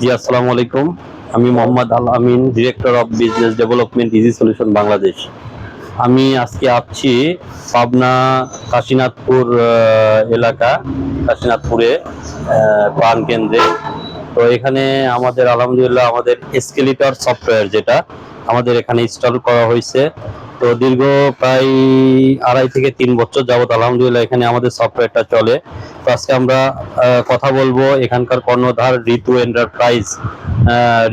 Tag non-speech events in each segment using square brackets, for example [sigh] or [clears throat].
জি, আসসালামু আলাইকুম। আমি Mohammad Al Amin director of business development easy solution Bangladesh আমি আজকে আসছি পাবনা কাশীনাথপুর এলাকা, কাশীনাথপুরে প্রাণ কেন্দ্রে। তো এখানে আমাদের, আলহামদুলিল্লাহ, আমাদের এসকেলিটর সফটওয়্যার যেটা, আমাদের এখানে ইনস্টল করা হয়েছে। তো দীর্ঘ প্রায় আড়াই থেকে তিন বছর যাবত আলহামদুলিল্লাহ এখানে আমাদের সফটওয়্যারটা চলে। তো আজকে আমরা কথা বলব এখানকার কর্ণধার ঋতু এন্টারপ্রাইজ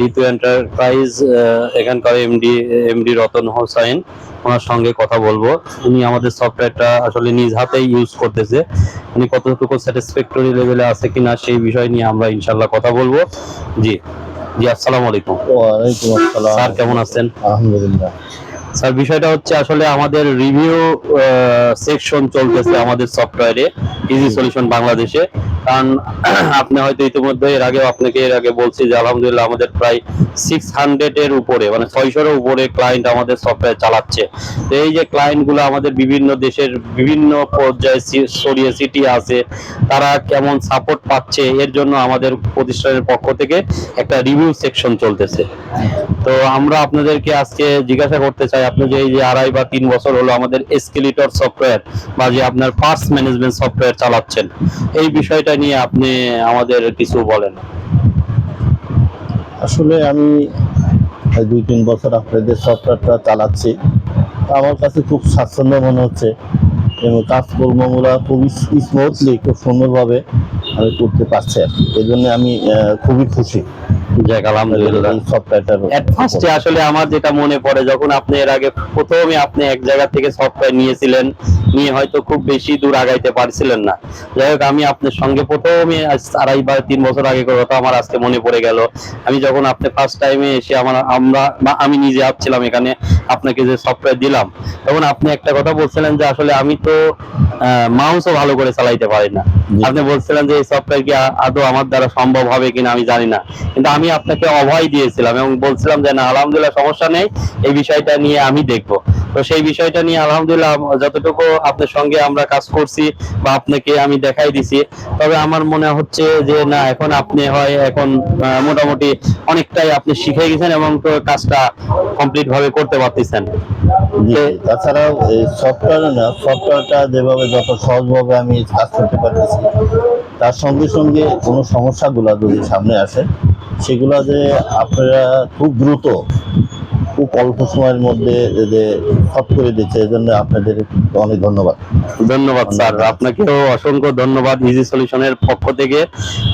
ঋতু এন্টারপ্রাইজ এখানকার এমডি এমডি রতন হোসাইন ওনার সঙ্গে কথা বলব। উনি আমাদের সফটওয়্যারটা আসলে নিজ হাতেই ইউজ করতেছে। উনি কতটুকু স্যাটিসফ্যাক্টরি লেভেলে আছে কিনা সেই বিষয় নিয়ে আমরা ইনশাল্লাহ কথা বলব। জি জি আসসালামু আলাইকুম। ওয়ালাইকুম আসসালাম। স্যার কেমন আছেন? আলহামদুলিল্লাহ। স্যার বিষয়টা হচ্ছে আসলে আমাদের রিভিউ সেকশন চলতেছে আমাদের সফটওয়্যারে ইজি সলিউশন বাংলাদেশে। কারণ [clears throat] আপনি হয়তো ইতিমধ্যে এর আগে আপনাকে এর আগে বলছি যে আলহামদুলিল্লাহ আমাদের প্রায় সিক্স এর উপরে মানে ছয়শোর উপরে ক্লায়েন্ট আমাদের সফটওয়্যার চালাচ্ছে। তো এই যে ক্লায়েন্টগুলো আমাদের বিভিন্ন দেশের বিভিন্ন পর্যায়ে সি- ছড়িয়ে সিটি আছে, তারা কেমন সাপোর্ট পাচ্ছে, এর জন্য আমাদের প্রতিষ্ঠানের পক্ষ থেকে একটা রিভিউ সেকশন চলতেছে। তো আমরা আপনাদেরকে আজকে জিজ্ঞাসা করতে চাই, আপনি যে এই যে আড়াই বা তিন বছর হলো আমাদের এসকেলিটর সফটওয়্যার বা যে আপনার পার্স ম্যানেজমেন্ট সফটওয়্যার চালাচ্ছেন, এই বিষয়টা নিয়ে আপনি আমাদের কিছু বলেন। আসলে আমি দুই তিন বছর আপনাদের সফটওয়্যারটা চালাচ্ছি। আমার কাছে খুব স্বাচ্ছন্দ্য মনে হচ্ছে এবং কাজকর্মগুলো খুবই স্মুথলি খুব সুন্দরভাবে আমি করতে পারছি। আর কি। এই জন্য আমি খুবই খুশি। যাক আলহামদুলিল্লাহ। এই সফটওয়্যারটার ফার্স্টে আসলে আমার যেটা মনে পড়ে যখন আপনি এর আগে প্রথমে আপনি এক জায়গা থেকে সফটওয়্যার নিয়েছিলেন নিয়ে হয়তো খুব বেশি দূর আগাইতে পারছিলেন না। যাই হোক আমি আপনার সঙ্গে প্রথমে আড়াই বা তিন বছর আগে কথা আমার আজকে মনে পড়ে গেল। আমি যখন আপনি ফার্স্ট টাইমে এসে আমার আমরা বা আমি নিজে আসছিলাম এখানে আপনাকে যে সফটওয়্যার দিলাম তখন আপনি একটা কথা বলছিলেন যে আসলে আমি তো মাউসও ভালো করে চালাইতে পারি না। আপনি বলছিলেন যে এই সফটওয়্যার কি আদৌ আমার দ্বারা সম্ভব হবে কিনা আমি জানি না। কিন্তু আমি আপনাকে অভয় দিয়েছিলাম এবং বলছিলাম যে না আলহামদুলিল্লাহ সমস্যা নেই এই বিষয়টা নিয়ে আমি দেখব। তো সেই বিষয়টা নিয়ে আলহামদুলিল্লাহ যতটুকু আপনার সঙ্গে আমরা কাজ করছি বা আপনাকে আমি দেখাই দিছি, তবে আমার মনে হচ্ছে যে না, এখন আপনি হয় এখন মোটামুটি অনেকটাই আপনি শিখে গেছেন এবং তো কাজটা কমপ্লিট ভাবে করতে পারতেছেন। তাছাড়াও সফটওয়্যার না সফটওয়্যারটা যেভাবে যত সহজভাবে আমি কাজ করতে পারতেছি, তার সঙ্গে সঙ্গে কোনো সমস্যাগুলো যদি সামনে আসে, সেগুলো যে আপনারা খুব দ্রুত খুব অল্প সময়ের মধ্যে যে সব করে দিচ্ছে আপনাদের অনেক ধন্যবাদ। ধন্যবাদ স্যার। আপনাকেও অসংখ্য ধন্যবাদ ইজি সলিউশনের পক্ষ থেকে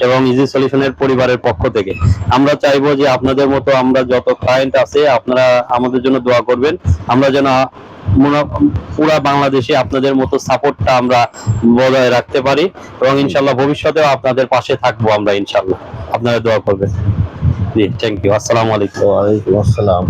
এবং ইজি সলিউশনের পরিবারের পক্ষ থেকে। আমরা চাইব যে আপনাদের মতো আমরা যত ক্লায়েন্ট আছে আপনারা আমাদের জন্য দোয়া করবেন। আমরা যেন পুরা বাংলাদেশে আপনাদের মতো সাপোর্টটা আমরা বজায় রাখতে পারি এবং ইনশাল্লাহ ভবিষ্যতেও আপনাদের পাশে থাকব আমরা ইনশাল্লাহ। আপনারা দোয়া করবেন। থ্যাংক ইউ আসসালামু আলাইকুম ওয়ালাইকুম আসসালাম